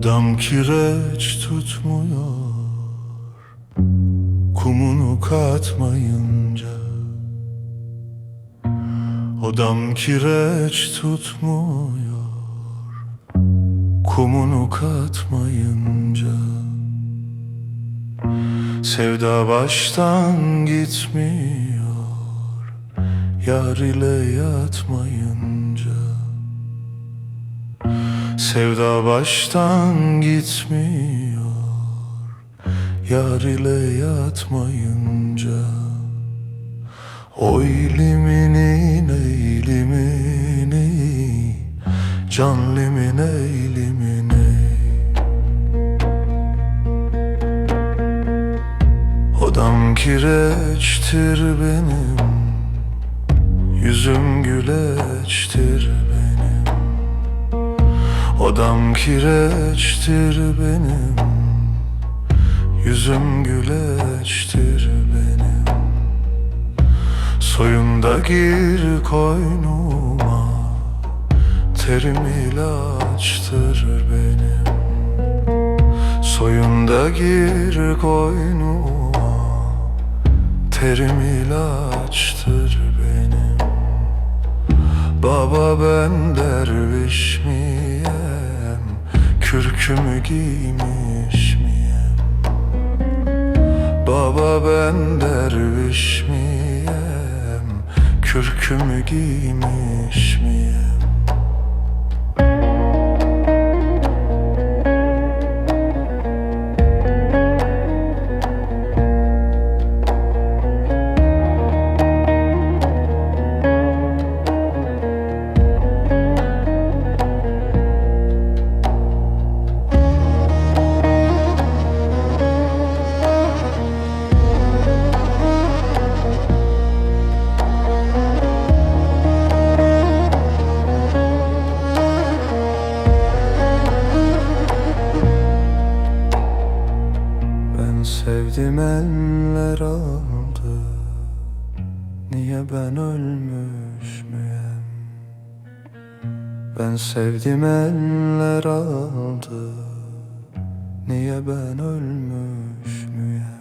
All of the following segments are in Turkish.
Odam kireç tutmuyor. Kumunu katmayınca. Odam kireç tutmuyor. Kumunu katmayınca. Sevda baştan gitmiyor. Yar ile yatmayınca Sevda baştan gitmiyor. Yar ile yatmayınca Oy liminin eylimini Can limin eylimini Odam kireçtir benim Yüzüm güleçtir. benim Odam kireçtir benim Yüzüm güleçtir benim. Soyunda gir koynuma Terim ilaçtır benim. Soyunda gir koynuma Terim ilaçtır benim Baba ben derviş miyim? Kürkümü giymiş miyim? Baba ben derviş miyim? Kürkümü giymiş miyim sevdim eller aldı. Niye ben ölmüş müyem? Ben sevdim eller aldı. Niye ben ölmüş müyem?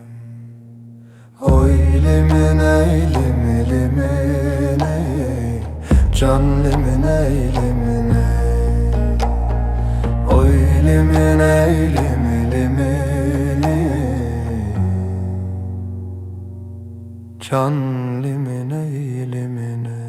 Oy limin eylim ilimin ey. Can limin eylimin ey. Oy limin eylim Kan limine, limine